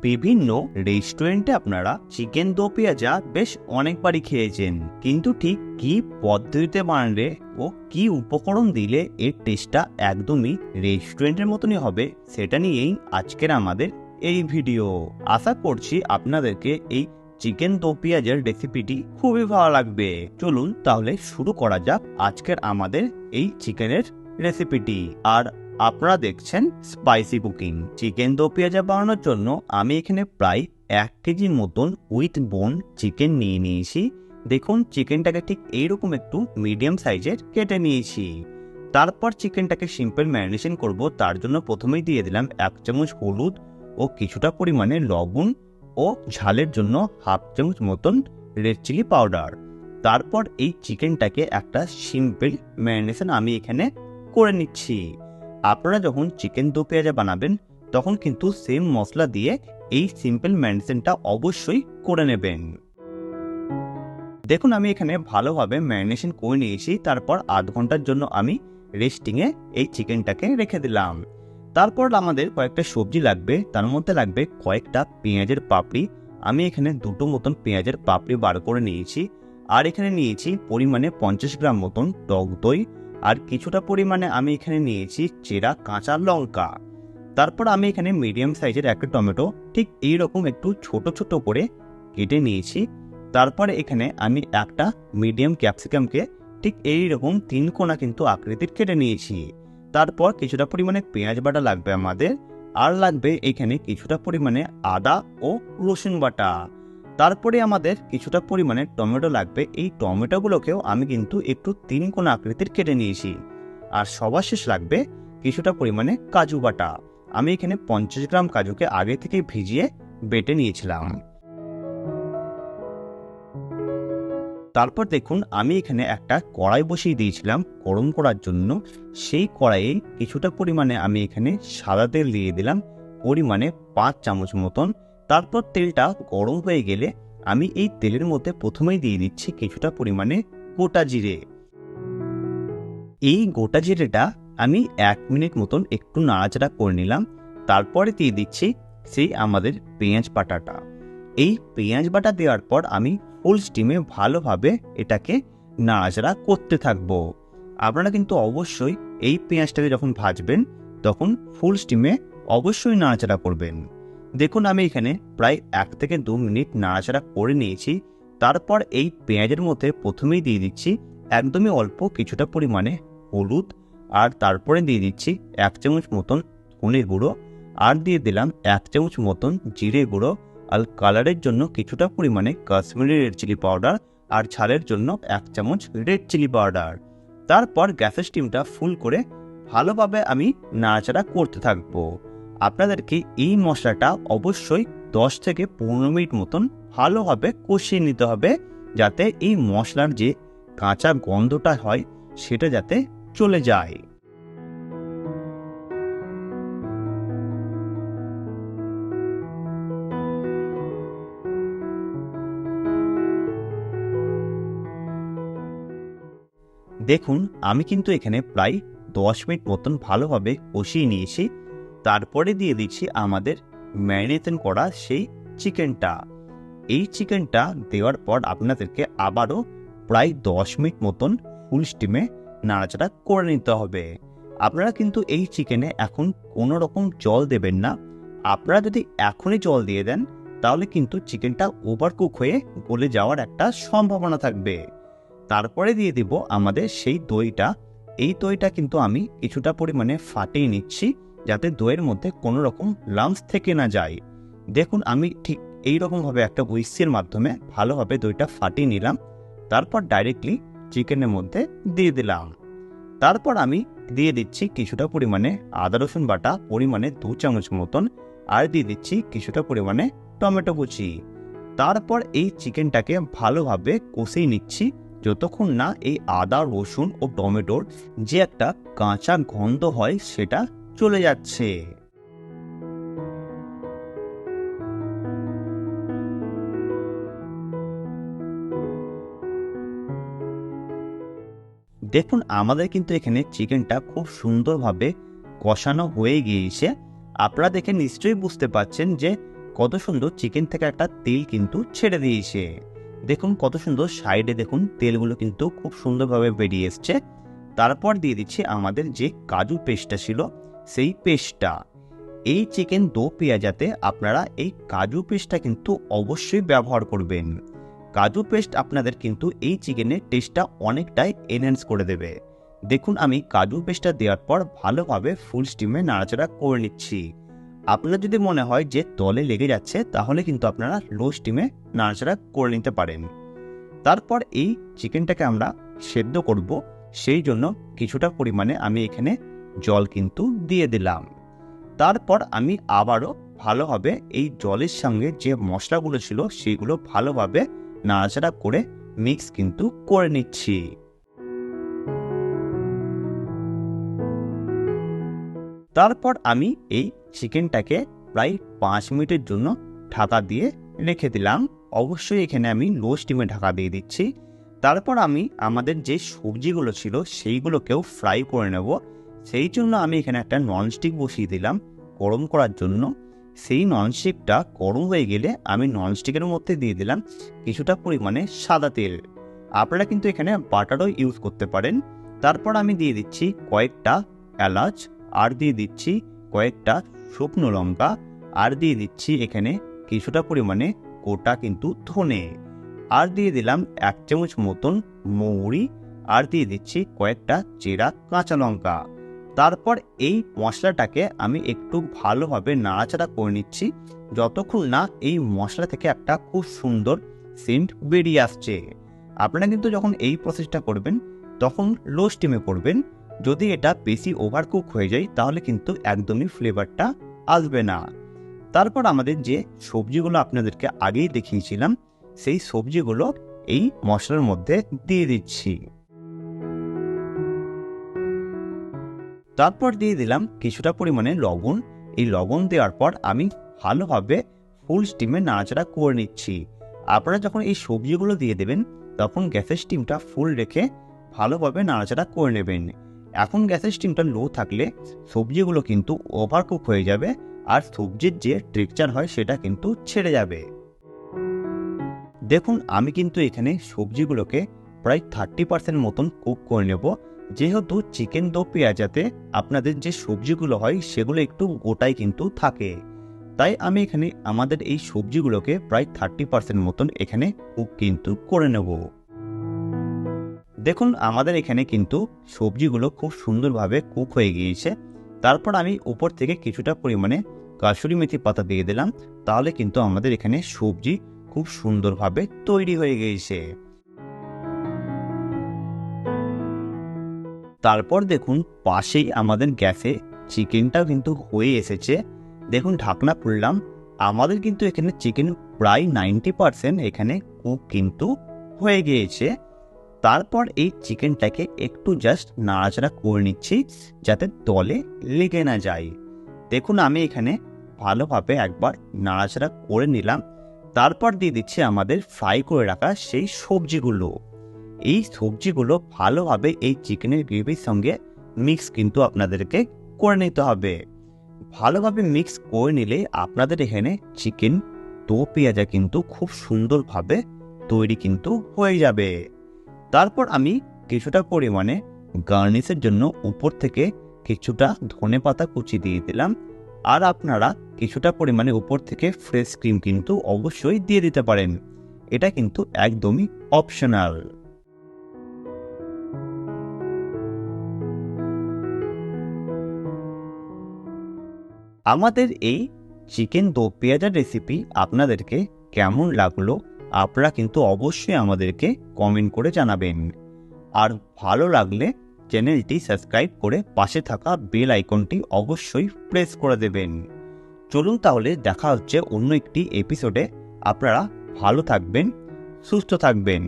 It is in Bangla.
বিভিন্ন রেস্টুরেন্টে আপনারা চিকেন দো পেঁয়াজা বেশ অনেকবারই খেয়েছেন। কিন্তু ঠিক কি পদ্ধতিতে বানালে ও কি উপকরণ দিলে এর টেস্টটা একদমই রেস্টুরেন্টের মতনই হবে, সেটা নিয়েই আজকের আমাদের এই ভিডিও আশা করছি আপনাদেরকে এই চিকেন দো পেঁয়াজের রেসিপিটি খুবই ভালো লাগবে। চলুন তাহলে শুরু করা যাক আজকের আমাদের এই চিকেনের রেসিপিটি আর আপনারা দেখছেন স্পাইসি কুকিং চিকেন দো পেঁয়াজা বানানোর জন্য আমি এখানে প্রায় এক কেজির মতন উইথ বোন চিকেন নিয়ে নিয়েছি। দেখুন চিকেনটাকে ঠিক এইরকম একটু মিডিয়াম সাইজের কেটে নিয়েছি। তারপর চিকেনটাকে সিম্পল ম্যারিনেশন করব। তার জন্য প্রথমেই দিয়ে দিলাম এক চামচ হলুদ ও কিছুটা পরিমাণে লবণ ও ঝালের জন্য হাফ চামচ মতন রেড চিলি পাউডার তারপর এই চিকেনটাকে একটা সিম্পল ম্যারিনেশন আমি এখানে করে নিচ্ছি। আপনারা যখন চিকেন দো পেঁয়াজা বানাবেন, তখন কিন্তু সেম মশলা দিয়ে এই সিম্পল ম্যারিনেশনটা অবশ্যই করে নেবেন। দেখুন, আমি এখানে ভালোভাবে ম্যারিনেশন করে নিয়েছি। তারপর আধ ঘণ্টার জন্য আমি রেস্টিংয়ে এই চিকেনটাকে রেখে দিলাম। তারপর আমাদের কয়েকটা সবজি লাগবে। তার মধ্যে লাগবে কয়েকটা পেঁয়াজের পাপড়ি। আমি এখানে দুটো মতন পেঁয়াজের পাপড়ি বার করে নিয়েছি। আর এখানে নিয়েছি পরিমাণে পঞ্চাশ গ্রাম মতন টক দই। আর কিছুটা পরিমাণে আমি এখানে নিয়েছি চেরা কাঁচা লঙ্কা। তারপর আমি এখানে মিডিয়াম সাইজের একটা টমেটো, ঠিক এই রকম একটু ছোট ছোট করে কেটে নিয়েছি। তারপরে এখানে আমি একটা মিডিয়াম ক্যাপসিকামকে, ঠিক এই রকম তিন কোণা কিন্তু আকৃতির কেটে নিয়েছি। তারপর কিছুটা পরিমাণে পেঁয়াজ বাটা লাগবে আমাদের, আর লাগবে এখানে কিছুটা পরিমাণে আদা ও রসুন বাটা। তারপরে আমাদের কিছুটা পরিমাণে টমেটো লাগবে। এই টমেটোগুলোকেও আমি কিন্তু একটু তিন কোণ আকৃতির কেটে নিয়েছি। আর সবার শেষ লাগবে কিছুটা পরিমাণে কাজু বাটা। আমি এখানে পঞ্চাশ গ্রাম কাজুকে আগে থেকে ভিজিয়ে বেটে নিয়েছিলাম। তারপর দেখুন, আমি এখানে একটা কড়াই বসিয়ে দিয়েছিলাম গরম করার জন্য। সেই কড়াইয়ে কিছুটা পরিমাণে আমি এখানে সাদা তেল দিয়ে দিলাম। পরিমাণে পাঁচ চামচ মতন তারপর তেলটা গরম হয়ে গেলে আমি এই তেলের মধ্যে প্রথমেই দিয়ে দিচ্ছি কিছুটা পরিমাণে গোটা জিরে। এই গোটা জিরেটা আমি এক মিনিট মতন একটু নাড়াচাড়া করে নিলাম। তারপরে দিয়ে দিচ্ছি সেই আমাদের পেঁয়াজ বাটাটা। এই পেঁয়াজ বাটা দেওয়ার পর আমি ফুল স্টিমে ভালোভাবে এটাকে নাড়াচাড়া করতে থাকব। আপনারা কিন্তু অবশ্যই এই পেঁয়াজটাকে যখন ভাজবেন, তখন ফুল স্টিমে অবশ্যই নাড়াচাড়া করবেন। দেখুন, আমি এখানে প্রায় এক থেকে দু মিনিট নাড়াচাড়া করে নিয়েছি। তারপর এই পেঁয়াজের মধ্যে প্রথমেই দিয়ে দিচ্ছি একদমই অল্প কিছুটা পরিমাণে হলুদ আর তারপরে দিয়ে দিচ্ছি এক চামচ মতন ধনে গুঁড়ো আর দিয়ে দিলাম এক চামচ মতন জিরে গুঁড়ো আর কালারের জন্য কিছুটা পরিমাণে কাশ্মীরি রেড চিলি পাউডার আর ঝালের জন্য এক চামচ রেড চিলি পাউডার। তারপর গ্যাসের স্টিমটা ফুল করে ভালোভাবে আমি নাড়াচাড়া করতে থাকব। আপনাদেরকে এই মশলাটা অবশ্যই দশ থেকে পনেরো মিনিট মতন ভালোভাবে কষিয়ে নিতে হবে, যাতে এই মশলার যে কাঁচা গন্ধটা হয় সেটা যাতে চলে যায়। দেখুন, আমি কিন্তু এখানে প্রায় দশ মিনিট মতন ভালোভাবে কষিয়ে নিয়েছি। তারপরে দিয়ে দিচ্ছি আমাদের ম্যারিনেশন করা সেই চিকেনটা। এই চিকেনটা দেওয়ার পর আপনাদেরকে আবারও প্রায় দশ মিনিট মতন ফুল স্টিমে নাড়াচাড়া করে নিতে হবে। আপনারা কিন্তু এই চিকেনে এখন কোনো রকম জল দেবেন না। আপনারা যদি এখনই জল দিয়ে দেন, তাহলে কিন্তু চিকেনটা ওভারকুক হয়ে গলে যাওয়ার একটা সম্ভাবনা থাকবে। তারপরে দিয়ে দিব আমাদের সেই দইটা। এই দইটা কিন্তু আমি কিছুটা পরিমাণে ফাটিয়ে নিচ্ছি। যাতে দইয়ের মধ্যে কোনো রকম লাম্পস থেকে না যায়। দেখুন, আমি ঠিক এই রকমভাবে একটা উইস্কের মাধ্যমে ভালোভাবে দইটা ফাটিয়ে নিলাম। তারপর ডাইরেক্টলি চিকেনের মধ্যে দিয়ে দিলাম। তারপর আমি দিয়ে দিচ্ছি কিছুটা পরিমাণে আদা, রসুন বাটা, পরিমাণে দু চামচ মতন, আর দিয়ে দিচ্ছি কিছুটা পরিমাণে টমেটো কুচি। তারপর এই চিকেনটাকে ভালোভাবে কষিয়ে নিচ্ছি। যতক্ষণ না এই আদা, রসুন ও টমেটোর যে একটা কাঁচা গন্ধ হয়, সেটা চলে যাচ্ছে। দেখুন, আমাদের কিন্তু এখানে চিকেনটা খুব সুন্দরভাবে কষানো হয়ে গিয়েছে। আপনারা দেখে নিশ্চয়ই বুঝতে পারছেন যে কত সুন্দর চিকেন থেকে একটা তেল কিন্তু ছেড়ে দিয়েছে। দেখুন, কত সুন্দর সাইডে দেখুন, তেলগুলো কিন্তু খুব সুন্দরভাবে বেরিয়ে এসছে। তারপর দিয়ে দিচ্ছি আমাদের যে কাজু পেস্টটা ছিল সেই পেস্টটা। এই চিকেন দো পেঁয়াজাতে আপনারা এই কাজু পেস্টটা কিন্তু অবশ্যই ব্যবহার করবেন। কাজু পেস্ট আপনাদের কিন্তু এই চিকেনের টেস্টটা অনেকটাই এনহ্যান্স করে দেবে। দেখুন, আমি কাজু পেস্টটা দেওয়ার পর ভালোভাবে ফুল স্টিমে নাড়াচাড়া করে নিচ্ছি। আপনার যদি মনে হয় যে তলে লেগে যাচ্ছে, তাহলে কিন্তু আপনারা লো স্টিমে নাড়াচাড়া করে নিতে পারেন। তারপর এই চিকেনটাকে আমরা সেদ্ধ করব। সেই জন্য কিছুটা পরিমাণে আমি এখানে জল কিন্তু দিয়ে দিলাম। তারপর আমি আবারও ভালোভাবে এই জলের সঙ্গে যে মশলাগুলো ছিল সেগুলো ভালোভাবে নাড়াচাড়া করে মিক্স কিন্তু করে নিচ্ছি। তারপর আমি এই চিকেনটাকে প্রায় পাঁচ মিনিটের জন্য ঢাকা দিয়ে রেখে দিলাম। অবশ্যই এখানে আমি লো স্টিমে ঢাকা দিয়ে দিচ্ছি। তারপর আমি আমাদের যে সবজিগুলো ছিল সেইগুলোকেও ফ্রাই করে নেব। সেই জন্য আমি এখানে একটা ননস্টিক বসিয়ে দিলাম গরম করার জন্য। সেই ননস্টিকটা গরম হয়ে গেলে আমি ননস্টিকের মধ্যে দিয়ে দিলাম কিছুটা পরিমাণে সাদা তেল। আপনারা কিন্তু এখানে বাটারও ইউজ করতে পারেন। তারপর আমি দিয়ে দিচ্ছি কয়েকটা এলাচ, আর দিয়ে দিচ্ছি কয়েকটা শুকনো লঙ্কা, আর দিয়ে দিচ্ছি এখানে কিছুটা পরিমাণে গোটা কিন্তু ধনে। আর দিয়ে দিলাম এক চামচ মতন মৌরি, আর দিয়ে দিচ্ছি কয়েকটা চেরা কাঁচা লঙ্কা। তারপর এই মশলাটাকে আমি একটু ভালোভাবে নাড়াচাড়া করে নিচ্ছি, যতক্ষণ না এই মশলা থেকে একটা খুব সুন্দর সেন্ট বেরিয়ে আসছে। আপনারা কিন্তু যখন এই প্রসেসটা করবেন, তখন লো স্টিমে করবেন। যদি এটা বেশি ওভারকুক হয়ে যায়, তাহলে কিন্তু একদমই ফ্লেভারটা আসবে না। তারপর আমাদের যে সবজিগুলো আপনাদেরকে আগেই দেখিয়েছিলাম, সেই সবজিগুলো এই মশলার মধ্যে দিয়ে দিচ্ছি। তারপর দিয়ে দিলাম কিছুটা পরিমাণে লবণ। এই লবণ দেওয়ার পর আমি ভালোভাবে ফুল স্টিমে নাড়াচাড়া করে নিচ্ছি। আপনারা যখন এই সবজিগুলো দিয়ে দেবেন, তখন গ্যাসের স্টিমটা ফুল রেখে ভালোভাবে নাড়াচাড়া করে নেবেন। এখন গ্যাসের স্টিমটা লো থাকলে সবজিগুলো কিন্তু ওভারকুক হয়ে যাবে আর সবজির যে টেক্সচার হয় সেটা কিন্তু ছেড়ে যাবে। দেখুন, আমি কিন্তু এখানে সবজিগুলোকে প্রায় থার্টি পার্সেন্ট মতন কুক করে নেব। যেহেতু চিকেন দো পেঁয়াজাতে আপনাদের যে সবজিগুলো হয়, সেগুলো একটু গোটাই কিন্তু থাকে। তাই আমি এখানে আমাদের এই সবজিগুলোকে প্রায় থার্টি পার্সেন্ট মতন এখানে কুক কিন্তু করে নেব। দেখুন, আমাদের এখানে কিন্তু সবজিগুলো খুব সুন্দরভাবে কুক হয়ে গিয়েছে। তারপর আমি উপর থেকে কিছুটা পরিমাণে কাসুরি মেথি পাতা দিয়ে দিলাম। তাহলে কিন্তু আমাদের এখানে সবজি খুব সুন্দরভাবে তৈরি হয়ে গিয়েছে। তারপর দেখুন পাশেই আমাদের গ্যাসে চিকেনটাও কিন্তু হয়ে এসেছে। দেখুন ঢাকনা খুললাম। আমাদের কিন্তু এখানে চিকেন প্রায় নাইনটি পারসেন্ট এখানে কুক কিন্তু হয়ে গিয়েছে। তারপর এই চিকেনটাকে একটু জাস্ট নাড়াচাড়া করে নিচ্ছি যাতে তলে লেগে না যায়। দেখুন আমি এখানে ভালোভাবে একবার নাড়াচাড়া করে নিলাম। তারপর দিয়ে দিচ্ছি আমাদের ফ্রাই করে রাখা সেই সবজিগুলো। এই সবজিগুলো ভালোভাবে এই চিকেনের গ্রেভির সঙ্গে মিক্স কিন্তু আপনাদেরকে করে নিতে হবে। ভালোভাবে মিক্স করে নিলে আপনাদের এখানে চিকেন তো পেঁয়াজা কিন্তু খুব সুন্দরভাবে তৈরি কিন্তু হয়ে যাবে। তারপর আমি কিছুটা পরিমাণে গার্নিশের জন্য উপর থেকে কিছুটা ধনে পাতা কুচি দিয়ে দিলাম। আর আপনারা কিছুটা পরিমাণে উপর থেকে ফ্রেশ ক্রিম কিন্তু অবশ্যই দিয়ে দিতে পারেন। এটা কিন্তু একদমই অপশনাল আমাদের এই চিকেন দো পেঁয়াজার রেসিপি আপনাদেরকে কেমন লাগল, আপনারা কিন্তু অবশ্যই আমাদেরকে কমেন্ট করে জানাবেন। আর ভালো লাগলে চ্যানেলটি সাবস্ক্রাইব করে পাশে থাকা বেল আইকনটি অবশ্যই প্রেস করে দেবেন। চলুন তাহলে দেখা হচ্ছে অন্য একটি এপিসোডে আপনারা ভালো থাকবেন, সুস্থ থাকবেন।